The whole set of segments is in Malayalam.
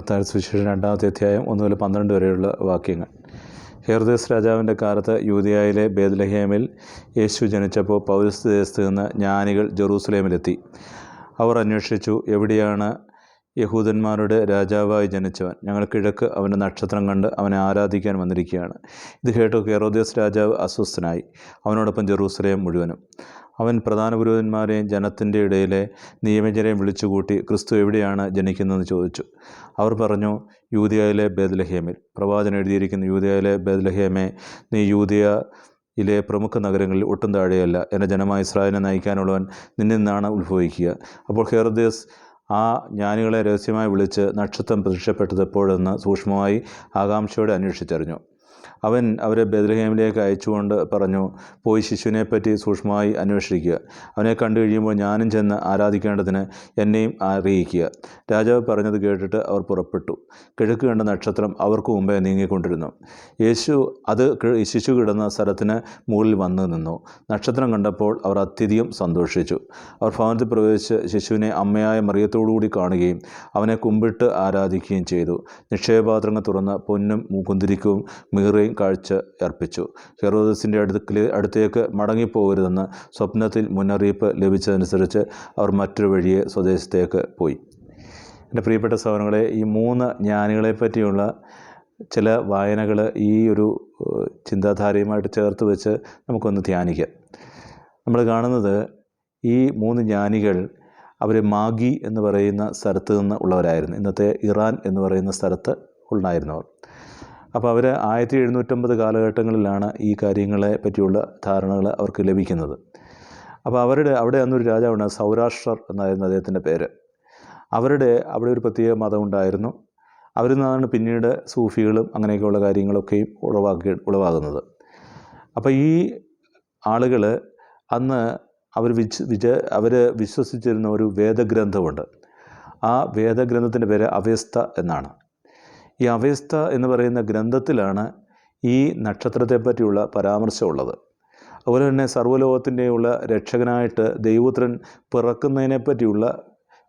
മത്തായ സുവിശേഷം രണ്ടാമത്തെ അധ്യായം ഒന്ന് മുതൽ പന്ത്രണ്ട് വരെയുള്ള വാക്യങ്ങൾ. ഹെർദേസ് രാജാവിന്റെ കാലത്ത് യൂതിയായിലെ ബേദ്ലഹേമിൽ യേശു ജനിച്ചപ്പോൾ പൗരസ് ദേശത്ത് നിന്ന് ജ്ഞാനികൾ ജെറൂസലേമിലെത്തി. അവർ അന്വേഷിച്ചു എവിടെയാണ് യഹൂദന്മാരുടെ രാജാവായി ജനിച്ചവൻ? ഞങ്ങൾ കിഴക്ക് അവന്റെ നക്ഷത്രം കണ്ട് അവനെ ആരാധിക്കാൻ വന്നിരിക്കുകയാണ്. ഇത് കേട്ടു ഹെറോദേസ് രാജാവ് അസ്വസ്ഥനായി. അവനോടൊപ്പം ജെറൂസലേം മുഴുവനും. അവൻ പ്രധാന പുരോഹിതന്മാരെയും ജനത്തിന്റെ ഇടയിലെ നിയമജരെയും വിളിച്ചുകൂട്ടി ക്രിസ്തു എവിടെയാണ് ജനിക്കുന്നതെന്ന് ചോദിച്ചു. അവർ പറഞ്ഞു യൂതിയയിലെ ബേദ്ലഹേമിൽ പ്രവാചകൻ എഴുതിയിരിക്കുന്ന യൂതിയയിലെ ബേദ്ലഹേമെ നീ യൂതിയ യിലെ പ്രമുഖ നഗരങ്ങളിൽ ഒട്ടും താഴെയല്ല. എന്റെ ജനമായ ഇസ്രായേലിനെ നയിക്കാനുള്ളവൻ നിന്നിൽ നിന്നാണ് ഉത്ഭവിക്കുക. അപ്പോൾ ഹെർദേസ് ആ ജ്ഞാനികളെ രഹസ്യമായി വിളിച്ച് നക്ഷത്രം പ്രത്യക്ഷപ്പെട്ടത് എപ്പോഴെന്ന് സൂക്ഷ്മമായി ആകാംക്ഷയോടെ അന്വേഷിച്ചറിഞ്ഞു. അവൻ അവരെ ബദലഹേമിലേക്ക് അയച്ചുകൊണ്ട് പറഞ്ഞു പോയി ശിശുവിനെപ്പറ്റി സൂക്ഷ്മമായി അന്വേഷിക്കുക. അവനെ കണ്ടു കഴിയുമ്പോൾ ഞാനും ചെന്ന് ആരാധിക്കേണ്ടതിന് എന്നെയും അറിയിക്കുക. രാജാവ് പറഞ്ഞത് കേട്ടിട്ട് അവർ പുറപ്പെട്ടു. കിഴക്ക് കണ്ട നക്ഷത്രം അവർക്ക് മുമ്പേ നീങ്ങിക്കൊണ്ടിരുന്നു. യേശു അത് ശിശു കിടന്ന സ്ഥലത്തിന് മുകളിൽ വന്നു നിന്നു. നക്ഷത്രം കണ്ടപ്പോൾ അവർ അത്യധികം സന്തോഷിച്ചു. അവർ ഭവനത്തിൽ പ്രവേശിച്ച് ശിശുവിനെ അമ്മയായ മറിയത്തോടുകൂടി കാണുകയും അവനെ കുമ്പിട്ട് ആരാധിക്കുകയും ചെയ്തു. നിക്ഷേപപാത്രങ്ങൾ തുറന്ന് പൊന്നും കുന്തിരിക്കവും മീറയും കാഴ്ച അർപ്പിച്ചു. ഹെറോദസിന്റെ അടുക്കിൽ അടുത്തേക്ക് മടങ്ങിപ്പോകരുതെന്ന് സ്വപ്നത്തിൽ മുന്നറിയിപ്പ് ലഭിച്ചതനുസരിച്ച് അവർ മറ്റൊരു വഴിയെ സ്വദേശത്തേക്ക് പോയി. എന്റെ പ്രിയപ്പെട്ട സഹോദരങ്ങളെ ഈ മൂന്ന് ജ്ഞാനികളെ പറ്റിയുള്ള ചില വായനകൾ ഈ ഒരു ചിന്താധാരയുമായിട്ട് ചേർത്ത് വെച്ച് നമുക്കൊന്ന് ധ്യാനിക്കാം. നമ്മൾ കാണുന്നത് ഈ മൂന്ന് ജ്ഞാനികൾ അവർ മാഗി എന്ന് പറയുന്ന സ്ഥലത്ത് നിന്ന് ഉള്ളവരായിരുന്നു. ഇന്നത്തെ ഇറാൻ എന്ന് പറയുന്ന സ്ഥലത്ത് ഉണ്ടായിരുന്നവർ അപ്പോൾ അവർ ആയിരത്തി എഴുന്നൂറ്റമ്പത് കാലഘട്ടങ്ങളിലാണ് ഈ കാര്യങ്ങളെ പറ്റിയുള്ള ധാരണകൾ അവർക്ക് ലഭിക്കുന്നത്. അപ്പോൾ അവരുടെ അവിടെ അന്നൊരു രാജാവുണ്ട് സൗരാഷ്ട്രർ എന്നായിരുന്നു അദ്ദേഹത്തിന്റെ പേര്. അവരുടെ അവിടെ ഒരു പ്രത്യേക മതം ഉണ്ടായിരുന്നു. അവരിൽ നിന്നാണ് പിന്നീട് സൂഫികളും അങ്ങനെയൊക്കെയുള്ള കാര്യങ്ങളൊക്കെയും ഉളവാക്കി ഉളവാകുന്നത്. അപ്പോൾ ഈ ആളുകൾ അന്ന് അവർ വിച്ച് വിജ അവർ വിശ്വസിച്ചിരുന്ന ഒരു വേദഗ്രന്ഥമുണ്ട്. ആ വേദഗ്രന്ഥത്തിന്റെ പേര് അവ്യസ്ത എന്നാണ്. ഈ അവ്യസ്ത എന്ന് പറയുന്ന ഗ്രന്ഥത്തിലാണ് ഈ നക്ഷത്രത്തെ പറ്റിയുള്ള പരാമർശമുള്ളത്. അതുപോലെ തന്നെ സർവലോകത്തിന്റെയുള്ള രക്ഷകനായിട്ട് ദൈവപുത്രൻ പിറക്കുന്നതിനെ പറ്റിയുള്ള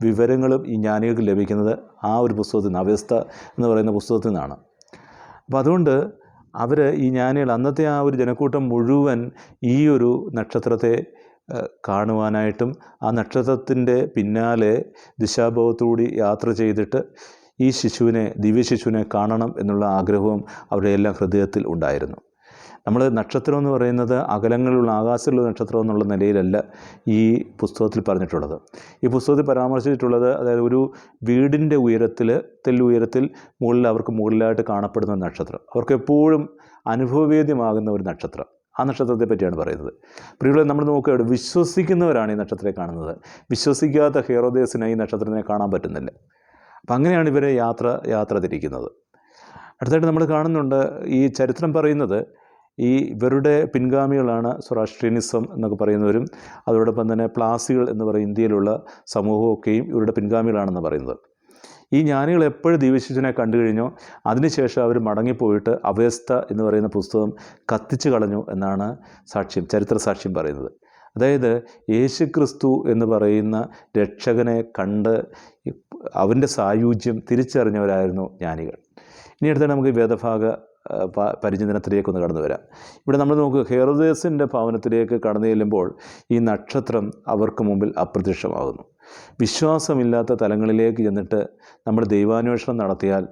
വിവരങ്ങളും ഈ ജ്ഞാനികൾക്ക് ലഭിക്കുന്നത് ആ ഒരു പുസ്തകത്തിൽ നിന്ന് അവ്യസ്ത എന്ന് പറയുന്ന പുസ്തകത്തിൽ നിന്നാണ്. അപ്പം അതുകൊണ്ട് അവർ ഈ ജ്ഞാനികൾ അന്നത്തെ ആ ഒരു ജനക്കൂട്ടം മുഴുവൻ ഈ ഒരു നക്ഷത്രത്തെ കാണുവാനായിട്ടും ആ നക്ഷത്രത്തിന്റെ പിന്നാലെ ദിശാബോധത്തോടി യാത്ര ചെയ്തിട്ട് ഈ ശിശുവിനെ ദിവ്യ ശിശുവിനെ കാണണം എന്നുള്ള ആഗ്രഹവും അവരുടെ എല്ലാ ഹൃദയത്തിൽ ഉണ്ടായിരുന്നു. നമ്മൾ നക്ഷത്രം എന്ന് പറയുന്നത് അകലങ്ങളിലുള്ള ആകാശത്തിലുള്ള നക്ഷത്രം എന്നുള്ള നിലയിലല്ല ഈ പുസ്തകത്തിൽ പറഞ്ഞിട്ടുള്ളത്. ഈ പുസ്തകത്തിൽ പരാമർശിച്ചിട്ടുള്ളത് അതായത് ഒരു വീടിന്റെ ഉയരത്തിൽ തെല്ലുയരത്തിൽ മുകളിൽ അവർക്ക് മുകളിലായിട്ട് കാണപ്പെടുന്ന നക്ഷത്രം. അവർക്ക് എപ്പോഴും അനുഭവവേദ്യമാകുന്ന ഒരു നക്ഷത്രം. ആ നക്ഷത്രത്തെ പറ്റിയാണ് പറയുന്നത്. പ്രിയുള്ള നമ്മൾ നോക്കുകയാണ് വിശ്വസിക്കുന്നവരാണ് ഈ നക്ഷത്രത്തെ കാണുന്നത്. വിശ്വസിക്കാത്ത ഹേറോദേസിനെ ഈ നക്ഷത്രത്തിനെ കാണാൻ പറ്റുന്നില്ല. അപ്പം അങ്ങനെയാണ് ഇവരെ യാത്ര യാത്ര തിരിക്കുന്നത്. അടുത്തായിട്ട് നമ്മൾ കാണുന്നുണ്ട് ഈ ചരിത്രം പറയുന്നത് ഈ ഇവരുടെ പിൻഗാമികളാണ് സൊറാഷ്ട്രീനിസം എന്നൊക്കെ പറയുന്നവരും അതോടൊപ്പം തന്നെ പ്ലാസികൾ എന്ന് പറയും ഇന്ത്യയിലുള്ള സമൂഹമൊക്കെയും ഇവരുടെ പിൻഗാമികളാണെന്ന് പറയുന്നത്. ഈ ജ്ഞാനികൾ എപ്പോഴും ദിവശിച്ചനെ കണ്ടു കഴിഞ്ഞോ? അതിനുശേഷം അവർ മടങ്ങിപ്പോയിട്ട് അവ്യസ്ത എന്ന് പറയുന്ന പുസ്തകം കത്തിച്ചു കളഞ്ഞു എന്നാണ് സാക്ഷ്യം ചരിത്ര സാക്ഷ്യം പറയുന്നത്. അതായത് യേശു ക്രിസ്തു എന്ന് പറയുന്ന രക്ഷകനെ കണ്ട് അവന്റെ സായുജ്യം തിരിച്ചറിഞ്ഞവരായിരുന്നു ജ്ഞാനികൾ. ഇനി അടുത്ത നമുക്ക് വേദഭാഗ പരിചിന്തനത്തിലേക്ക് ഒന്ന് കടന്നു വരാം. ഇവിടെ നമ്മൾ നോക്കുക ഹെറോദേസിന്റെ ഭവനത്തിലേക്ക് കടന്നു ചെല്ലുമ്പോൾ ഈ നക്ഷത്രം അവർക്ക് മുമ്പിൽ അപ്രത്യക്ഷമാകുന്നു. വിശ്വാസമില്ലാത്ത തലങ്ങളിലേക്ക് ചെന്നിട്ട് നമ്മൾ ദൈവാന്വേഷണം നടത്തിയാൽ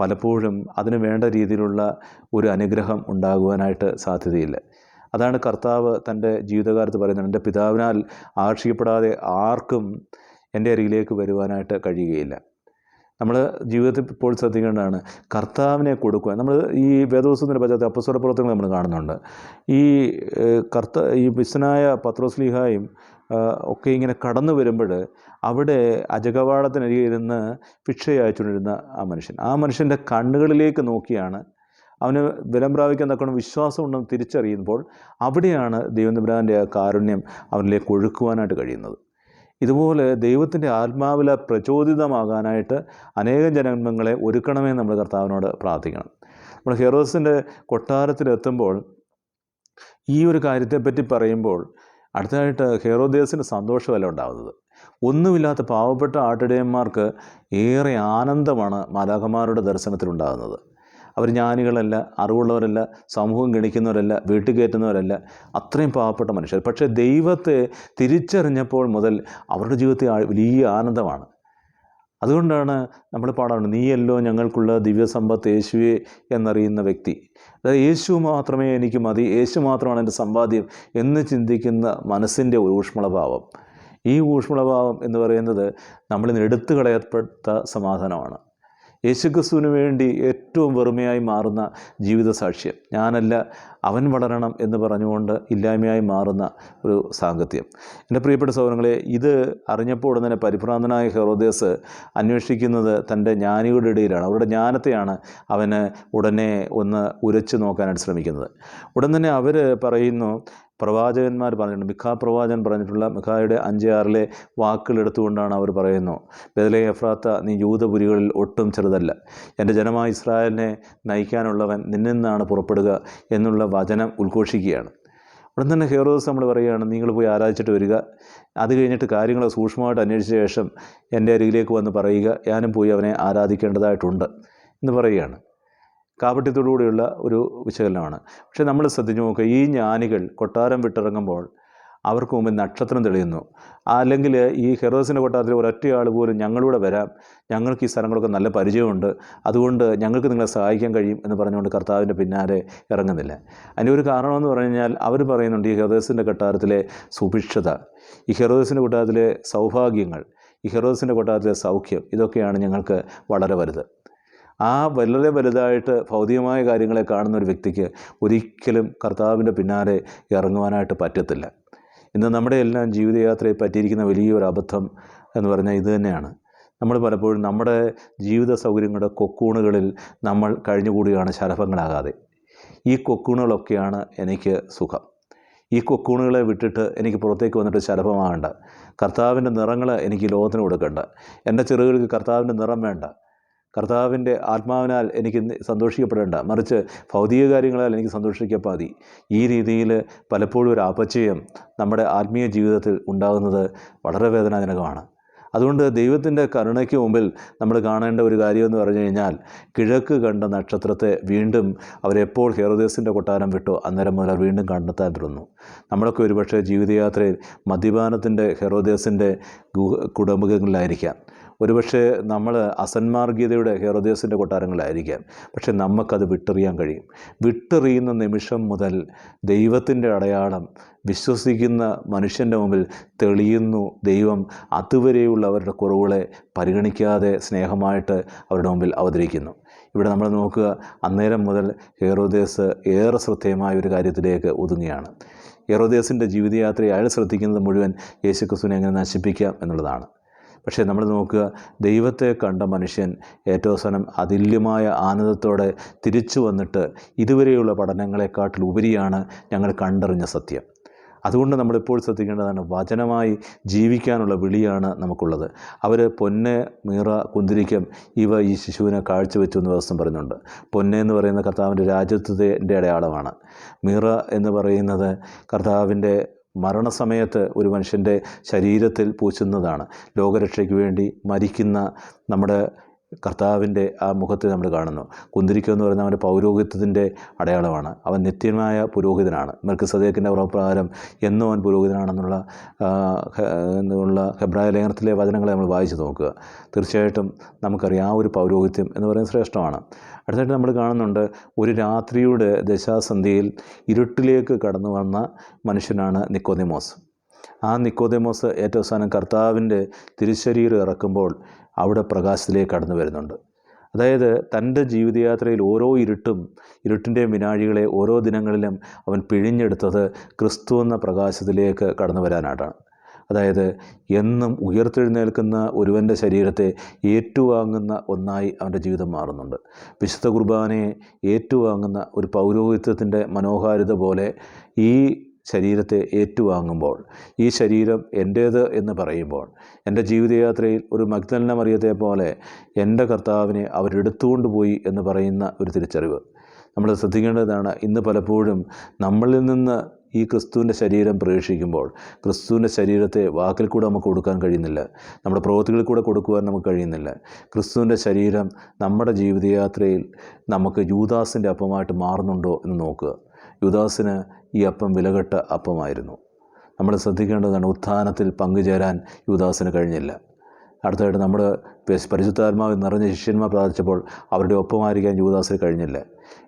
പലപ്പോഴും അതിന് വേണ്ട രീതിയിലുള്ള ഒരു അനുഗ്രഹം ഉണ്ടാകുവാനായിട്ട് സാധ്യതയില്ല. അതാണ് കർത്താവ് തന്റെ ജീവിതകാലത്ത് പറയുന്നത്. എന്റെ പിതാവിനാൽ ആകർഷിക്കപ്പെടാതെ ആർക്കും എന്റെ അരികിലേക്ക് വരുവാനായിട്ട് കഴിയുകയില്ല. നമ്മൾ ജീവിതത്തിൽ ഇപ്പോൾ ശ്രദ്ധിക്കേണ്ടതാണ് കർത്താവിനെ കൊടുക്കുക നമ്മൾ ഈ വേദോസത്തിന്റെ പശ്ചാത്തല അപ്പസ്വര പ്രവർത്തനങ്ങൾ നമ്മൾ കാണുന്നുണ്ട്. ഈ കർത്ത ഈ വിസ്സനായ പത്രോസ്ലിഹായും ഒക്കെ ഇങ്ങനെ കടന്നു വരുമ്പോൾ അവിടെ അജകവാടത്തിനരികെ ഇരുന്ന് ഭിക്ഷ ആ മനുഷ്യൻ. ആ മനുഷ്യന്റെ കണ്ണുകളിലേക്ക് നോക്കിയാണ് അവന് ബലം പ്രാപിക്കാൻ വിശ്വാസം ഉണ്ടെന്ന് തിരിച്ചറിയുമ്പോൾ അവിടെയാണ് ദൈവനിബ്രാന്റെ ആ കാരുണ്യം അവനിലേക്ക് ഒഴുക്കുവാനായിട്ട് കഴിയുന്നത്. ഇതുപോലെ ദൈവത്തിന്റെ ആത്മാവില പ്രചോദിതമാകാനായിട്ട് അനേകം ജന്മങ്ങളെ ഒരുക്കണമേ നമ്മൾ കർത്താവിനോട് പ്രാർത്ഥിക്കണം. നമ്മൾ ഹെറോസിന്റെ കൊട്ടാരത്തിലെത്തുമ്പോൾ ഈ ഒരു കാര്യത്തെപ്പറ്റി പറയുമ്പോൾ അടുത്തതായിട്ട് ഹെറോദേസിന് സന്തോഷമല്ല ഉണ്ടാകുന്നത് ഒന്നുമില്ലാത്ത പാവപ്പെട്ട ആട്ടിടയന്മാർക്ക് ഏറെ ആനന്ദമാണ് മാലാഖമാരുടെ ദർശനത്തിലുണ്ടാകുന്നത്. അവർ ജ്ഞാനികളല്ല അറിവുള്ളവരല്ല സമൂഹം ഗണിക്കുന്നവരല്ല വീട്ടിൽ കയറ്റുന്നവരല്ല അത്രയും പാവപ്പെട്ട മനുഷ്യർ. പക്ഷേ ദൈവത്തെ തിരിച്ചറിഞ്ഞപ്പോൾ മുതൽ അവരുടെ ജീവിതത്തിൽ വലിയ ആനന്ദമാണ്. അതുകൊണ്ടാണ് നമ്മൾ പാടാണ് നീയല്ലോ ഞങ്ങൾക്കുള്ള ദിവ്യസമ്പത്ത് യേശുവെ എന്നറിയുന്ന വ്യക്തി. അതായത് യേശു മാത്രമേ എനിക്ക് മതി യേശു മാത്രമാണ് എന്റെ സമ്പാദ്യം എന്ന് ചിന്തിക്കുന്ന മനസ്സിന്റെ ഒരു ഊഷ്മളഭാവം. ഈ ഊഷ്മളഭാവം എന്ന് പറയുന്നത് നമ്മളിന്ന് എടുത്തു കളയപ്പെട്ട സമാധാനമാണ്. യേശുക്രിസ്തുവിന് വേണ്ടി ഏറ്റവും വെറുമയായി മാറുന്ന ജീവിത സാക്ഷ്യം. ഞാനല്ല അവൻ വളരണം എന്ന് പറഞ്ഞുകൊണ്ട് ഇല്ലായ്മയായി മാറുന്ന ഒരു സാങ്കത്യം. എന്റെ പ്രിയപ്പെട്ട സൗരങ്ങളെ ഇത് അറിഞ്ഞപ്പോൾ തന്നെ പരിഭ്രാന്തനായ ഹെറോദേസ് അന്വേഷിക്കുന്നത് തന്റെ ജ്ഞാനികളുടെ ഇടയിലാണ്. അവരുടെ ജ്ഞാനത്തെയാണ് അവന് ഉടനെ ഒന്ന് ഉരച്ചു നോക്കാനായിട്ട് ശ്രമിക്കുന്നത്. ഉടൻ തന്നെ അവർ പറയുന്നു പ്രവാചകന്മാർ പറഞ്ഞിട്ടുണ്ട്. മിഖാ പ്രവാചകൻ പറഞ്ഞിട്ടുള്ള മിഖായുടെ അഞ്ച് ആറിലെ വാക്കുകൾ എടുത്തുകൊണ്ടാണ് അവർ പറയുന്നത്. ബദലെ എഫ്രാത്ത നീ യൂതപുരികളിൽ ഒട്ടും ചെറുതല്ല. എന്റെ ജനമായ ഇസ്രായേലിനെ നയിക്കാനുള്ളവൻ നിന്നിൽ നിന്നാണ് പുറപ്പെടുക എന്നുള്ള വചനം ഉദ്ഘോഷിക്കുകയാണ്. ഉടൻ തന്നെ ഹെറോസ് നമ്മൾ പറയുകയാണ് നിങ്ങൾ പോയി ആരാധിച്ചിട്ട് വരിക. അത് കഴിഞ്ഞിട്ട് കാര്യങ്ങൾ സൂക്ഷ്മമായിട്ട് അന്വേഷിച്ച ശേഷം എന്റെ അരികിലേക്ക് വന്ന് പറയുക. ഞാനും പോയി അവനെ ആരാധിക്കേണ്ടതായിട്ടുണ്ട് എന്ന് പറയുകയാണ്. കാപട്യത്തോടുകൂടിയുള്ള ഒരു വിശകലനമാണ്. പക്ഷേ നമ്മൾ ശ്രദ്ധിച്ചു നോക്കുക ഈ ജ്ഞാനികൾ കൊട്ടാരം വിട്ടിറങ്ങുമ്പോൾ അവർക്ക് മുമ്പിൽ നക്ഷത്രം തെളിയുന്നു. അല്ലെങ്കിൽ ഈ ഹെറോസിന്റെ കൊട്ടാരത്തിൽ ഒരൊറ്റയാൾ പോലും ഞങ്ങളിവിടെ വരാം. ഞങ്ങൾക്ക് ഈ സ്ഥലങ്ങളൊക്കെ നല്ല പരിചയമുണ്ട്. അതുകൊണ്ട് ഞങ്ങൾക്ക് നിങ്ങളെ സഹായിക്കാൻ കഴിയും എന്ന് പറഞ്ഞുകൊണ്ട് കർത്താവിന്റെ പിന്നാലെ ഇറങ്ങുന്നില്ല. അതിന്റെ ഒരു കാരണമെന്ന് പറഞ്ഞു കഴിഞ്ഞാൽ അവർ പറയുന്നുണ്ട് ഈ ഹെറോസിന്റെ കൊട്ടാരത്തിലെ സുഭിക്ഷത ഈ ഹെറോസിന്റെ കൊട്ടാരത്തിലെ സൗഭാഗ്യങ്ങൾ ഈ ഹെറോസിന്റെ കൊട്ടാരത്തിലെ സൗഖ്യം ഇതൊക്കെയാണ് ഞങ്ങൾക്ക് വളരെ വലുത്. ആ വളരെ വലുതായിട്ട് ഭൗതികമായ കാര്യങ്ങളെ കാണുന്ന ഒരു വ്യക്തിക്ക് ഒരിക്കലും കർത്താവിന്റെ പിന്നാലെ ഇറങ്ങുവാനായിട്ട് പറ്റത്തില്ല. ഇന്ന് നമ്മുടെ എല്ലാം ജീവിതയാത്രയെ പറ്റിയിരിക്കുന്ന വലിയൊരു അബദ്ധം എന്ന് പറഞ്ഞാൽ ഇത് തന്നെയാണ്. നമ്മൾ പലപ്പോഴും നമ്മുടെ ജീവിത സൗകര്യങ്ങളുടെ കൊക്കൂണുകളിൽ നമ്മൾ കഴിഞ്ഞുകൂടിയാണ് ശലഭങ്ങളാകാതെ. ഈ കൊക്കൂണുകളൊക്കെയാണ് എനിക്ക് സുഖം. ഈ കൊക്കൂണുകളെ വിട്ടിട്ട് എനിക്ക് പുറത്തേക്ക് വന്നിട്ട് ശലഭമാകണ്ട. കർത്താവിന്റെ നിറങ്ങൾ എനിക്ക് ലോകത്തിന് കൊടുക്കണ്ട. എന്റെ ചെറുകൾക്ക് കർത്താവിന്റെ നിറം വേണ്ട. കർത്താവിന്റെ ആത്മാവിനാൽ എനിക്ക് സന്തോഷിക്കപ്പെടേണ്ട. മറിച്ച് ഭൗതിക കാര്യങ്ങളാൽ എനിക്ക് സന്തോഷിക്കപ്പാതി ഈ രീതിയിൽ പലപ്പോഴും ഒരു അപചയം നമ്മുടെ ആത്മീയ ജീവിതത്തിൽ ഉണ്ടാകുന്നത് വളരെ വേദനാജനകമാണ്. അതുകൊണ്ട് ദൈവത്തിന്റെ കരുണയ്ക്ക് മുമ്പിൽ നമ്മൾ കാണേണ്ട ഒരു കാര്യമെന്ന് പറഞ്ഞു കഴിഞ്ഞാൽ കിഴക്ക് കണ്ട നക്ഷത്രത്തെ വീണ്ടും അവരെപ്പോൾ ഹെറോദേസിന്റെ കൊട്ടാരം വിട്ടോ അന്നേരം മുതൽ വീണ്ടും കണ്ടെത്താൻ തുടങ്ങുന്നു. നമ്മളൊക്കെ ഒരുപക്ഷെ ജീവിതയാത്രയിൽ മദ്യപാനത്തിന്റെ ഹെറോദേസിന്റെ കുടുംബങ്ങളിലായിരിക്കാം. ഒരുപക്ഷെ നമ്മൾ അസന്മാർഗീയതയുടെ ഹെറോദേസിന്റെ കൊട്ടാരങ്ങളായിരിക്കാം പക്ഷെ നമുക്കത് വിട്ടെറിയാൻ കഴിയും. വിട്ടെറിയുന്ന നിമിഷം മുതൽ ദൈവത്തിന്റെ അടയാളം വിശ്വസിക്കുന്ന മനുഷ്യന്റെ മുമ്പിൽ തെളിയുന്നു ദൈവം. അതുവരെയുള്ള അവരുടെ കുറവുകളെ പരിഗണിക്കാതെ സ്നേഹമായിട്ട് അവരുടെ മുമ്പിൽ അവതരിക്കുന്നു. ഇവിടെ നമ്മൾ നോക്കുക അന്നേരം മുതൽ ഹെറോദേസ് ഏറെ ശ്രദ്ധേയമായ ഒരു കാര്യത്തിലേക്ക് ഒതുങ്ങുകയാണ്. ഹെറോദേസിന്റെ ജീവിതയാത്രയെ അയാൾ ശ്രദ്ധിക്കുന്നത് മുഴുവൻ യേശുക്രിസ്തുവിനെ എങ്ങനെ നശിപ്പിക്കാം എന്നുള്ളതാണ്. പക്ഷേ നമ്മൾ നോക്കുക ദൈവത്തെ കണ്ട മനുഷ്യൻ ഏറ്റവും അവസാനം അതുല്യമായ ആനന്ദത്തോടെ തിരിച്ചു വന്നിട്ട് ഇതുവരെയുള്ള പഠനങ്ങളെക്കാട്ടിൽ ഉപരിയാണ് ഞങ്ങൾ കണ്ടറിഞ്ഞ സത്യം. അതുകൊണ്ട് നമ്മളിപ്പോൾ ശ്രദ്ധിക്കേണ്ടതാണ് വചനമായി ജീവിക്കാനുള്ള വിളിയാണ് നമുക്കുള്ളത്. അവർ പൊന്ന് മീറ കുന്തിരിക്കം ഇവ ഈ ശിശുവിനെ കാഴ്ചവെച്ചു എന്ന് ദിവസം പറയുന്നുണ്ട്. പൊന്നെ എന്ന് പറയുന്ന കർത്താവിന്റെ രാജ്യത്വത്തിന്റെ അടയാളമാണ്. മീറ എന്ന് പറയുന്നത് കർത്താവിന്റെ മരണസമയത്ത് ഒരു മനുഷ്യന്റെ ശരീരത്തിൽ പൂശുന്നതാണ്. ലോകരക്ഷയ്ക്ക് വേണ്ടി മരിക്കുന്ന നമ്മുടെ കർത്താവിന്റെ ആ മുഖത്തെ നമ്മൾ കാണുന്നു. കുന്തിരിക്കം എന്ന് പറയുന്ന അവന്റെ പൗരോഹിത്യത്തിന്റെ അടയാളമാണ്. അവൻ നിത്യമായ പുരോഹിതനാണ്. മെൽക്ക് സദേക്കിന്റെ ഉറപ്രകാരം എന്നും അവൻ പുരോഹിതനാണെന്നുള്ള എന്നുള്ള ഹെബ്രായ ലേഖനത്തിലെ വചനങ്ങളെ നമ്മൾ വായിച്ച് നോക്കുക. തീർച്ചയായിട്ടും നമുക്കറിയാം ആ ഒരു പൗരോഹിത്യം എന്ന് പറയുന്നത് ശ്രേഷ്ഠമാണ്. അടുത്തായിട്ട് നമ്മൾ കാണുന്നുണ്ട് ഒരു രാത്രിയുടെ ദശാസന്ധിയിൽ ഇരുട്ടിലേക്ക് കടന്നു വന്ന മനുഷ്യനാണ് നിക്കോദിമോസ്. ആ നിക്കോദിമോസ് ഏറ്റവും അവസാനം കർത്താവിന്റെ തിരുശരീരം ഇറക്കുമ്പോൾ അവിടെ പ്രകാശത്തിലേക്ക് കടന്നു വരുന്നുണ്ട്. അതായത് തന്റെ ജീവിതയാത്രയിൽ ഓരോ ഇരുട്ടും ഇരുട്ടിന്റെ മിനാഴികളെ ഓരോ ദിനങ്ങളിലും അവൻ പിഴിഞ്ഞെടുത്തത് ക്രിസ്തു എന്ന പ്രകാശത്തിലേക്ക് കടന്നു വരാനായിട്ടാണ്. അതായത് എന്നും ഉയർത്തെഴുന്നേൽക്കുന്ന ഒരുവന്റെ ശരീരത്തെ ഏറ്റുവാങ്ങുന്ന ഒന്നായി അവന്റെ ജീവിതം മാറുന്നുണ്ട്. വിശുദ്ധ കുർബാനയെ ഏറ്റുവാങ്ങുന്ന ഒരു പൗരോഹിത്യത്തിന്റെ മനോഹാരിത പോലെ ഈ ശരീരത്തെ ഏറ്റുവാങ്ങുമ്പോൾ ഈ ശരീരം എന്റേത് എന്ന് പറയുമ്പോൾ എന്റെ ജീവിതയാത്രയിൽ ഒരു മഗ്ദലന മറിയത്തെ പോലെ എന്റെ കർത്താവിനെ അവരെടുത്തുകൊണ്ട് പോയി എന്ന് പറയുന്ന ഒരു തിരിച്ചറിവ്. നമ്മൾ ശ്രദ്ധിക്കേണ്ടതാണ് ഇന്ന് പലപ്പോഴും നമ്മളിൽ നിന്ന് ഈ ക്രിസ്തുവിന്റെ ശരീരം പ്രവേശിക്കുമ്പോൾ ക്രിസ്തുവിന്റെ ശരീരത്തെ വാക്കിൽ കൂടെ നമുക്ക് കൊടുക്കാൻ കഴിയുന്നില്ല നമ്മുടെ പ്രവൃത്തികളിൽ കൂടെ കൊടുക്കുവാൻ നമുക്ക് കഴിയുന്നില്ല. ക്രിസ്തുവിന്റെ ശരീരം നമ്മുടെ ജീവിതയാത്രയിൽ നമുക്ക് യൂദാസിന്റെ അപ്പമായിട്ട് മാറുന്നുണ്ടോ എന്ന് നോക്കുക. യൂദാസിന് ഈ അപ്പം വിലകെട്ട അപ്പമായിരുന്നു. നമ്മൾ ശ്രദ്ധിക്കേണ്ടതാണ് ഉത്ഥാനത്തിൽ പങ്കുചേരാൻ യുവദാസിന് കഴിഞ്ഞില്ല. അടുത്തതായിട്ട് നമ്മുടെ പരിശുദ്ധാത്മാവ് നിറഞ്ഞ ശിഷ്യന്മാർ പ്രാർത്ഥിച്ചപ്പോൾ അവരുടെ ഒപ്പമായിരിക്കാൻ യുവദാസിന് കഴിഞ്ഞില്ല.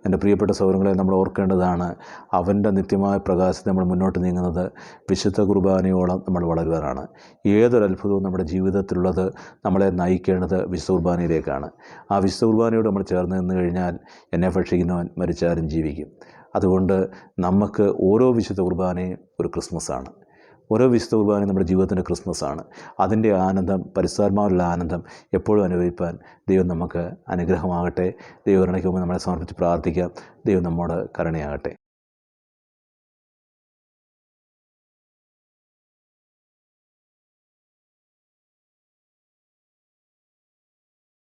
എന്റെ പ്രിയപ്പെട്ട സൗരങ്ങളെ നമ്മൾ ഓർക്കേണ്ടതാണ് അവന്റെ നിത്യമായ പ്രകാശത്തെ നമ്മൾ മുന്നോട്ട് നീങ്ങുന്നത് വിശുദ്ധ കുർബാനയോളം നമ്മൾ വളരുവാനാണ്. ഏതൊരു അത്ഭുതവും നമ്മുടെ ജീവിതത്തിലുള്ളത് നമ്മളെ നയിക്കേണ്ടത് വിശുദ്ധ കുർബാനയിലേക്കാണ്. ആ വിശുദ്ധ കുർബാനയോട് നമ്മൾ ചേർന്ന് നിന്ന് കഴിഞ്ഞാൽ എന്നെ ഭക്ഷിക്കുന്നവൻ മരിച്ചാലും ജീവിക്കും. അതുകൊണ്ട് നമുക്ക് ഓരോ വിശുദ്ധ കുർബാനയും ഒരു ക്രിസ്മസാണ്. ഓരോ വിശുദ്ധ കുർബാനയും നമ്മുടെ ജീവിതത്തിന്റെ ക്രിസ്മസാണ്. അതിന്റെ ആനന്ദം പരിസരമാരുള്ള ആനന്ദം എപ്പോഴും അനുഭവിപ്പാൻ ദൈവം നമുക്ക് അനുഗ്രഹമാകട്ടെ. ദൈവകരണയ്ക്ക് മുമ്പ് നമ്മളെ സമർപ്പിച്ച് പ്രാർത്ഥിക്കാം. ദൈവം നമ്മോട് കരുണയാകട്ടെ.